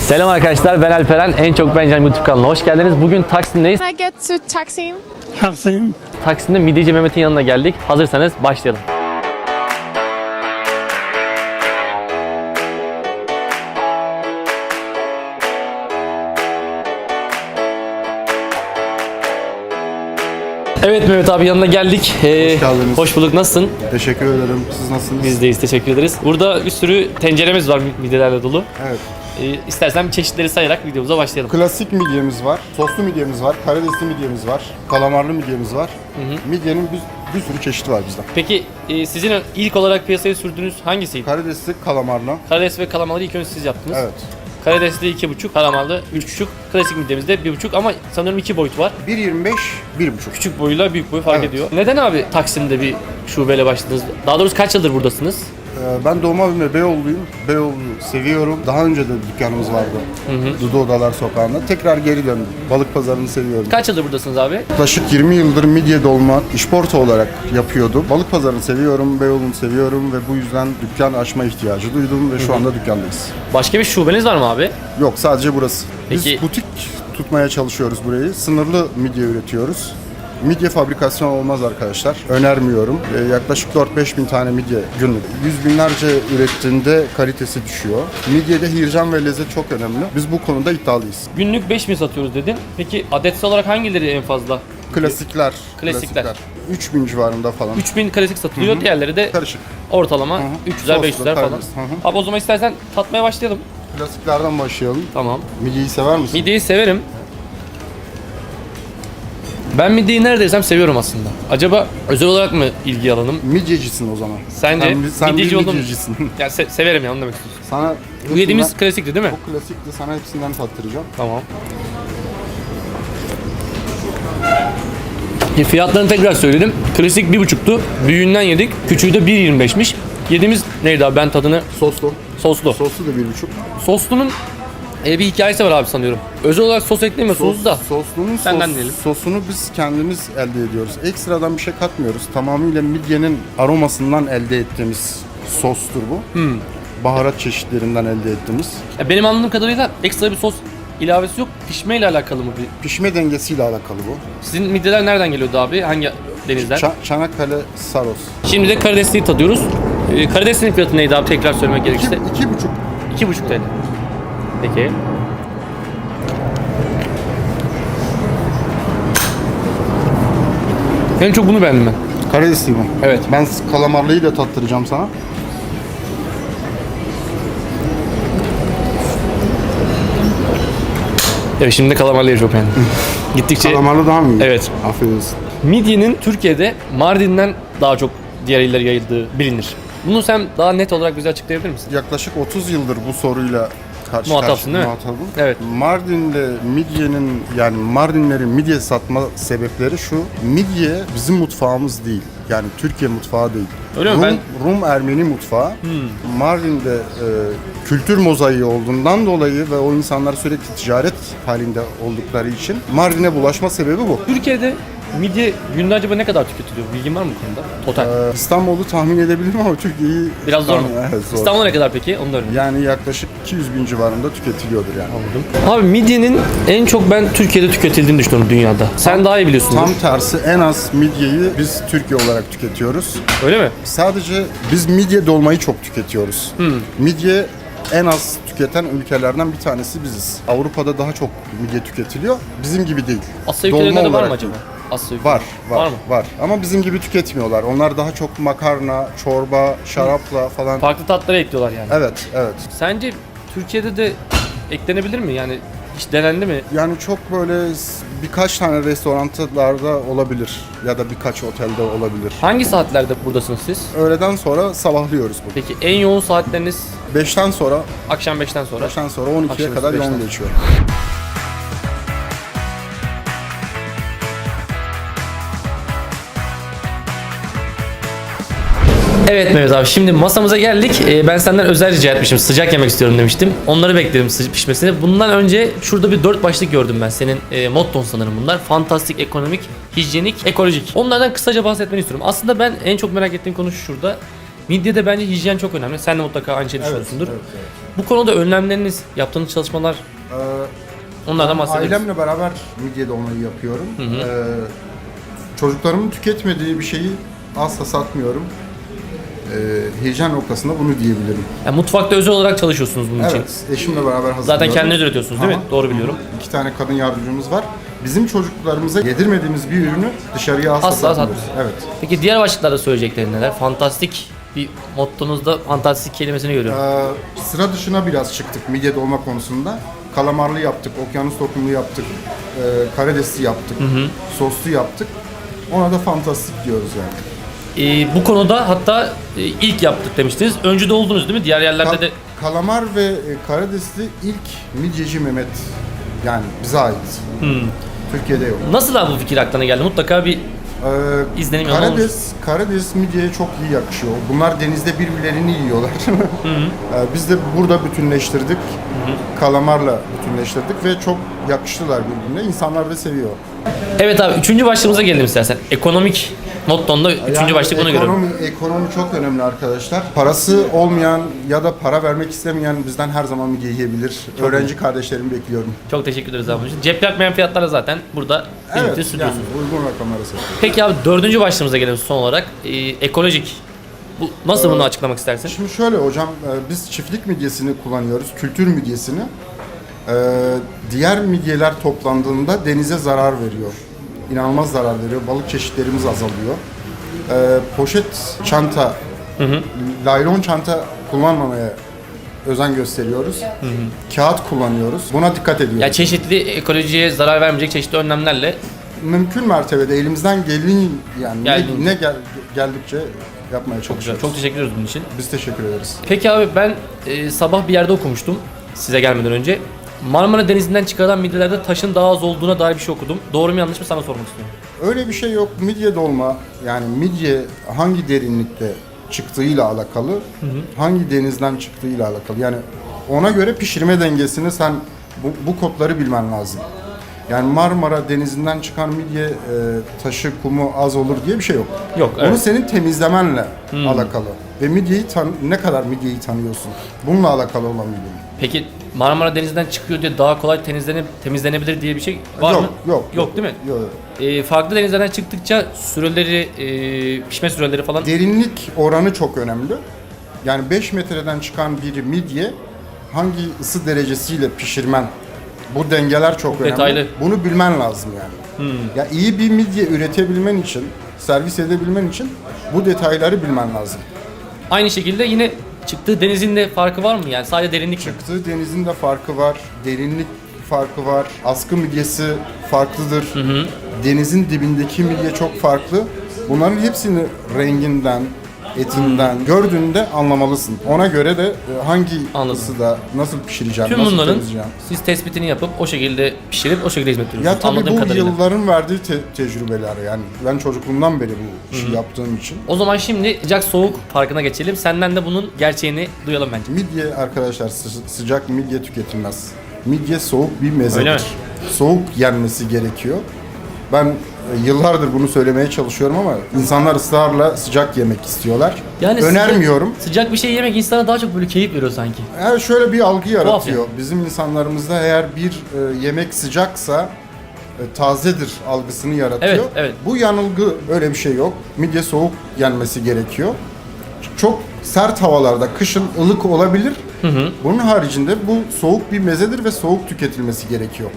Selam arkadaşlar ben Alperen. En çok beğenilen YouTube kanalına hoş geldiniz. Bugün Taksim'deyiz. Can I get to Taksim? Taksim. Taksim'de Midyeci Mehmet'in yanına geldik. Hazırsanız başlayalım. Evet Mehmet abi yanına geldik. Ee, Hoş geldiniz. Hoş bulduk. Nasılsın? Teşekkür ederim. Siz nasılsınız? Biz deyiz. Teşekkür ederiz. Burada bir sürü tenceremiz var midyelerle dolu. Evet. Ee, istersen çeşitleri sayarak videomuza başlayalım. Klasik midyemiz var, soslu midyemiz var, karidesli midyemiz var, kalamarlı midyemiz var. Midyenin bir, bir sürü çeşidi var bizde. Peki e, sizin ilk olarak piyasaya sürdüğünüz hangisiydi? Karidesli, kalamarlı. Karides ve kalamarlı ilk önce siz yaptınız. Evet. Karidesli 2,5, kalamarlı 3,5, klasik midyemizde 1,5 ama sanıyorum 2 boyut var. 1.25, 1.5. Küçük boyuyla büyük boyu fark Evet. ediyor. Neden abi Taksim'de bir şubeyle başladınız? Daha doğrusu kaç yıldır buradasınız? Ee, ben doğma büyüme Beyoğlu'yum. Beyoğlu seviyorum. Daha önce de dükkanımız vardı. Dudu Odalar Sokağı'nda. Tekrar geri döndüm. Balık pazarını seviyorum. Kaç yıldır buradasınız abi? Yaklaşık 20 yıldır midye dolma işporta olarak yapıyordum. Balık pazarını seviyorum, Beyoğlu'nu seviyorum ve bu yüzden dükkan açma ihtiyacı duydum ve şu anda dükkandayız. Başka bir şubeniz var mı abi? Yok sadece burası. Peki- Biz butik tutmaya çalışıyoruz burayı. Sınırlı midye üretiyoruz. Midye fabrikasyon olmaz arkadaşlar. Önermiyorum. Ee, yaklaşık 4-5 bin tane midye günlük. Yüz binlerce ürettiğinde kalitesi düşüyor. Midyede hijyen ve lezzet çok önemli. Biz bu konuda iddialıyız. Günlük 5000 satıyoruz dedin. Peki adetsel olarak hangileri en fazla? Klasikler. Klasikler. 3000 civarında falan. 3000 klasik satılıyor. Diğerleri de Karışık. ortalama hı. 300'er Soslu, 500'er falan. karides. Hı hı. Abi o zaman istersen tatmaya başlayalım. Klasiklerden başlayalım. Tamam. Midyeyi sever misin? Midyeyi severim. Ben midyeyi neredeysem seviyorum aslında. Acaba özel olarak mı ilgi alanım? Midyecisin o zaman. Sence sen, sen midyeci bir oldum. midyecisin. Ya se- severim ya onu demek istiyorsun. Sana Bu yediğimiz hepsinden- klasikti değil mi? Bu klasikti. Sana hepsinden tattıracağım. Tamam. E, Fiyatlarını tekrar söyledim. Klasik 1.5'tu. Büyüğünden yedik. Küçüğü de 1.25'miş. Yediğimiz neydi abi ben tadını Soslu. soslu. Soslu da bir buçuk. Soslunun e, bir hikayesi var abi sanıyorum. Özel olarak sos eklemiyor sos da. Soslunun Senden sos- diyelim. sosunu biz kendimiz elde ediyoruz. Ekstradan bir şey katmıyoruz. Tamamıyla midyenin aromasından elde ettiğimiz sostur bu. Hmm. Baharat çeşitlerinden elde ettiğimiz. Ya benim anladığım kadarıyla ekstra bir sos ilavesi yok. Pişmeyle alakalı mı? bir- Pişme dengesiyle alakalı bu. Sizin midyeler nereden geliyordu abi? Hangi denizden? Ça- Çanakkale Saros. Şimdi de karidesliyi tadıyoruz. E, karideslinin fiyatı neydi abi tekrar söylemek İki, gerekirse? iki buçuk. 2,5 TL. Peki. En çok bunu beğendim ben. Karidesli mi? Evet. Ben kalamarlıyı da tattıracağım sana. Evet şimdi kalamarlıyı çok beğendim. Gittikçe Kalamarlı daha mı iyi? Evet. Afiyet olsun. midyenin Türkiye'de Mardin'den daha çok diğer iller yayıldığı bilinir. Bunu sen daha net olarak bize açıklayabilir misin? Yaklaşık 30 yıldır bu soruyla karşı Muhatapsın karşı- değil mi? muhatabım. Evet. Mardin'de midyenin yani Mardinlerin midye satma sebepleri şu. Midye bizim mutfağımız değil. Yani Türkiye mutfağı değil. Öyle mi? Rum, Ben- Hmm. Rum Ermeni mutfağı. Mardin'de e, kültür mozaiği olduğundan dolayı ve o insanlar sürekli ticaret halinde oldukları için Mardin'e bulaşma sebebi bu. Türkiye'de midye günde acaba ne kadar tüketiliyor? Bilgin var mı bu konuda? Total. Ee, İstanbul'u tahmin edebilirim ama Türkiye'yi Biraz zor mu? Evet, zor. İstanbul'a ne kadar peki? Onu da öğrenelim. Yani yaklaşık 200 bin civarında tüketiliyordur yani. Abi midyenin en çok ben Türkiye'de tüketildiğini düşünüyorum dünyada. Sen daha iyi biliyorsun. Tam tersi en az midyeyi biz Türkiye olarak tüketiyoruz. Öyle mi? Sadece biz midye dolmayı çok tüketiyoruz. Midye en az tüketen ülkelerden bir tanesi biziz. Avrupa'da daha çok midye tüketiliyor. Bizim gibi değil. Asya ülkelerinde de var mı acaba? Asya Var, var, Var mı? var. Ama bizim gibi tüketmiyorlar. Onlar daha çok makarna, çorba, şarapla falan. Farklı tatlara ekliyorlar yani. Evet, evet. Sence Türkiye'de de eklenebilir mi? Yani hiç denendi mi? Yani çok böyle s- birkaç tane restoranlarda olabilir ya da birkaç otelde olabilir. Hangi saatlerde buradasınız siz? Öğleden sonra sabahlıyoruz burada. Peki en yoğun saatleriniz 5'ten sonra, akşam 5'ten sonra. 5'ten sonra 12'ye Akşamüstü kadar yoğun beşten. geçiyor. Evet Mehmet abi şimdi masamıza geldik. Ee, ben senden özel rica etmişim. Sıcak yemek istiyorum demiştim. Onları bekledim sı- pişmesini. Bundan önce şurada bir dört başlık gördüm ben. Senin e, motton sanırım bunlar. Fantastik, ekonomik, hijyenik, ekolojik. Onlardan kısaca bahsetmeni istiyorum. Aslında ben en çok merak ettiğim konu şu şurada. Midyede bence hijyen çok önemli. Sen de mutlaka aynı şeyi düşünüyorsundur. Bu konuda önlemleriniz, yaptığınız çalışmalar Ee, onlardan bahsedelim. Ailemle beraber midye dolmayı yapıyorum. Ee, çocuklarımın tüketmediği bir şeyi asla satmıyorum. Ee, hijyen noktasında bunu diyebilirim. Yani mutfakta özel olarak çalışıyorsunuz bunun için. Evet, eşimle beraber hazırlıyorum. Zaten kendiniz üretiyorsunuz değil mi? Aha. Doğru biliyorum. İki tane kadın yardımcımız var. Bizim çocuklarımıza yedirmediğimiz bir ürünü dışarıya asla, Asla satmıyoruz. Evet. Peki diğer başlıklarda söyleyeceklerin neler? Fantastik bir mottonuzda fantastik kelimesini görüyorum. Ee, sıra dışına biraz çıktık midye dolma konusunda. Kalamarlı yaptık, okyanus tokumlu yaptık, e, karidesli yaptık, soslu yaptık. Ona da fantastik diyoruz yani. Ee, bu konuda hatta e, ilk yaptık demiştiniz. Öncü de oldunuz değil mi? Diğer yerlerde Ka- de kalamar ve e, karidesli ilk midyeci Mehmet yani bize ait. Türkiye'de yok. nasıl abi bu fikir aklına geldi? Mutlaka bir Ee, İzlenim yalan karides, karides midyeye çok iyi yakışıyor. Bunlar denizde birbirlerini yiyorlar. Ee, Biz de burada bütünleştirdik. Kalamarla bütünleştirdik ve çok yakıştılar birbirine. İnsanlar da seviyor. Evet abi üçüncü başlığımıza gelelim istersen. Ekonomik mottonda üçüncü Yani başlık bunu görüyorum. ekonomi, ekonomi çok önemli arkadaşlar. Parası olmayan ya da para vermek istemeyen bizden her zaman midye yiyebilir. Öğrenci kardeşlerimi bekliyorum. Çok teşekkür ederiz abi. Cep yakmayan fiyatlara zaten burada Evet, yani uygun rakamlara satıyoruz. Peki abi dördüncü başlığımıza gelelim son olarak. Ee, ekolojik. Bu, nasıl bunu açıklamak istersin? Şimdi şöyle hocam, e, biz çiftlik midyesini kullanıyoruz, kültür midyesini. Ee, Diğer midyeler toplandığında denize zarar veriyor. İnanılmaz zarar veriyor. Balık çeşitlerimiz azalıyor. Ee, Poşet çanta, laylon çanta kullanmamaya özen gösteriyoruz. Kağıt kullanıyoruz. Buna dikkat ediyoruz. Ya çeşitli ekolojiye zarar vermeyecek çeşitli önlemlerle Mümkün mertebede elimizden geldiğin yani Geldiğince. ne, ne gel, geldikçe yapmaya çok güzel. çalışıyoruz. Çok teşekkür ediyoruz bunun için. Biz teşekkür ederiz. Peki abi ben e, sabah bir yerde okumuştum size gelmeden önce. Marmara Denizi'nden çıkarılan midyelerde taşın daha az olduğuna dair bir şey okudum. Doğru mu yanlış mı sana sormak istiyorum. Öyle bir şey yok. Midye dolma yani midye hangi derinlikte çıktığıyla alakalı, hangi denizden çıktığıyla alakalı. Yani ona göre pişirme dengesini sen bu, bu kodları bilmen lazım. Yani Marmara Denizi'nden çıkan midye e, taşı, kumu az olur diye bir şey yok. Yok, Onu evet. senin temizlemenle alakalı. Ve midyeyi tan ne kadar midyeyi tanıyorsun. Bununla alakalı olan bir durum. Peki Marmara Denizi'nden çıkıyor diye daha kolay temizlenip temizlenebilir diye bir şey var yok, mı? Yok, Yok değil mi? Yok. yok. E, farklı denizlerden çıktıkça süreleri, e, pişme süreleri falan Derinlik oranı çok önemli. Yani 5 metreden çıkan bir midye hangi ısı derecesiyle pişirmen bu dengeler çok, önemli. detaylı. Bunu bilmen lazım yani. Ya iyi bir midye üretebilmen için, servis edebilmen için bu detayları bilmen lazım. aynı şekilde yine çıktığı denizin de farkı var mı? Yani sadece derinlik mi? Çıktığı denizin de farkı var, derinlik farkı var, askı midyesi farklıdır. Denizin dibindeki midye çok farklı. Bunların hepsini renginden, etinden gördüğünde anlamalısın. Ona göre de e, hangi Anladım. ısıda nasıl pişireceğim, Tüm nasıl bunların temizleyeceğim. siz tespitini yapıp o şekilde pişirip o şekilde hizmet Ya veriyorsunuz. tabii Anladığım bu kadarıyla. yılların verdiği te- tecrübeler yani. Ben çocukluğumdan beri bu işi yaptığım için. O zaman şimdi sıcak soğuk farkına geçelim. Senden de bunun gerçeğini duyalım bence. Midye arkadaşlar sı- sıcak midye tüketilmez. Midye soğuk bir mezedir. Öyle mi? Soğuk yenmesi gerekiyor. Ben yıllardır bunu söylemeye çalışıyorum ama insanlar ısrarla sıcak yemek istiyorlar. Önermiyorum. Sıcak, sıcak bir şey yemek insana daha çok böyle keyif veriyor sanki. Yani şöyle bir algı yaratıyor. yani. Bizim insanlarımızda eğer bir e, yemek sıcaksa e, tazedir algısını yaratıyor. Evet, evet. Bu yanılgı öyle bir şey yok. Midye soğuk yenmesi gerekiyor. Çok sert havalarda kışın ılık olabilir. Bunun haricinde bu soğuk bir mezedir ve soğuk tüketilmesi gerekiyor.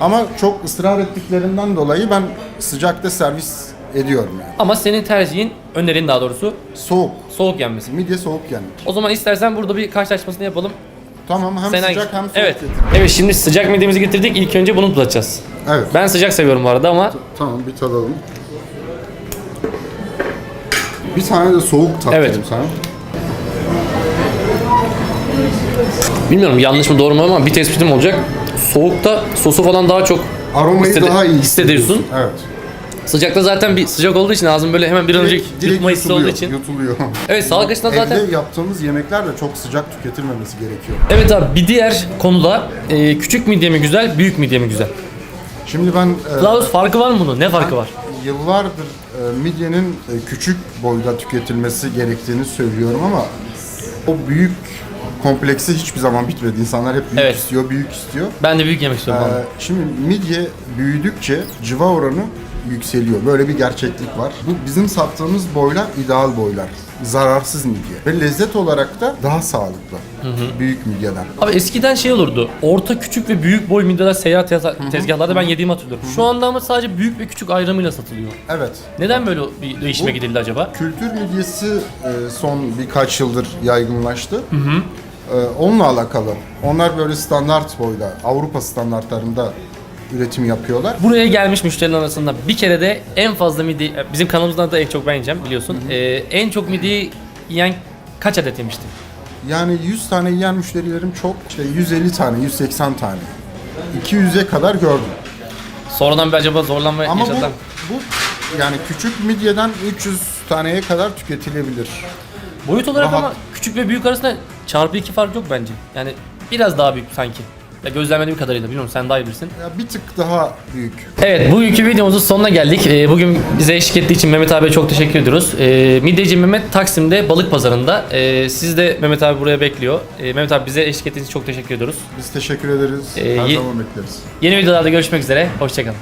Ama çok ısrar ettiklerinden dolayı ben sıcakta servis ediyorum yani. Ama senin tercihin, önerin daha doğrusu Soğuk. soğuk yenmesi. Midye soğuk yenir. O zaman istersen burada bir karşılaşmasını yapalım. Tamam hem Sen sıcak hem soğuk Evet. getir. Evet şimdi sıcak midyemizi getirdik. İlk önce bunu tutacağız. Evet. Ben sıcak seviyorum bu arada ama Tamam bir tadalım. Bir tane de soğuk tat Evet. sana. Bilmiyorum yanlış mı doğru mu ama bir tespitim olacak. Soğukta sosu falan daha çok Aromayı hissede- daha iyi hissediyorsun. Evet. Sıcakta zaten bir sıcak olduğu için ağzım böyle hemen bir an önce yutma hissi olduğu için. Yutuluyor. Evet sağlık açısından zaten Evde yaptığımız yemekler de çok sıcak tüketilmemesi gerekiyor. Evet abi bir diğer konuda e, küçük midye mi güzel, büyük midye mi güzel? Şimdi ben e, farkı var mı bunun? Ne farkı var? yıllardır e, midyenin e, küçük boyda tüketilmesi gerektiğini söylüyorum ama o büyük kompleksi hiçbir zaman bitmedi. İnsanlar hep büyük Evet. istiyor, büyük istiyor. Ben de büyük yemek istiyorum. Ee, vallahi. şimdi midye büyüdükçe civa oranı yükseliyor. Böyle bir gerçeklik var. Bu bizim sattığımız boylar ideal boylar. Zararsız midye. Ve lezzet olarak da daha sağlıklı. Büyük midyeden. Abi eskiden şey olurdu. Orta, küçük ve büyük boy midyeler seyahat tez- tezgahlarda ben yediğimi hatırlıyorum. Şu anda ama sadece büyük ve küçük ayrımıyla satılıyor. Evet. Neden böyle bir değişime Bu- gidildi acaba? Kültür midyesi e, son birkaç yıldır yaygınlaştı. E, onunla alakalı. Onlar böyle standart boyda, Avrupa standartlarında üretim yapıyorlar. Buraya gelmiş müşteriler arasında bir kere de en fazla midye, bizim kanalımızdan da en çok ben yiyeceğim biliyorsun. Ee, en çok midyeyi yiyen kaç adet yemişti? Yani 100 tane yiyen müşterilerim çok. İşte 150 tane, 180 tane. 200'e kadar gördüm. Sonradan bir acaba zorlanma Ama bu, yaşadılar. mı? bu yani küçük midyeden 300 taneye kadar tüketilebilir. Boyut olarak Rahat. ama küçük ve büyük arasında çarpı iki fark yok bence. Yani biraz daha büyük sanki. Ya gözlemlediğim kadarıyla bilmiyorum sen daha iyi bilirsin. Ya bir tık daha büyük. Evet bugünkü videomuzun sonuna geldik. Ee, bugün bize eşlik ettiği için Mehmet abiye çok teşekkür ediyoruz. Ee, Midyeci Mehmet Taksim'de balık pazarında. Ee, siz de Mehmet abi buraya bekliyor. Ee, Mehmet abi bize eşlik ettiğiniz için çok teşekkür ediyoruz. Biz teşekkür ederiz. Ee, Her ye- zaman bekleriz. Yeni videolarda görüşmek üzere. Hoşçakalın.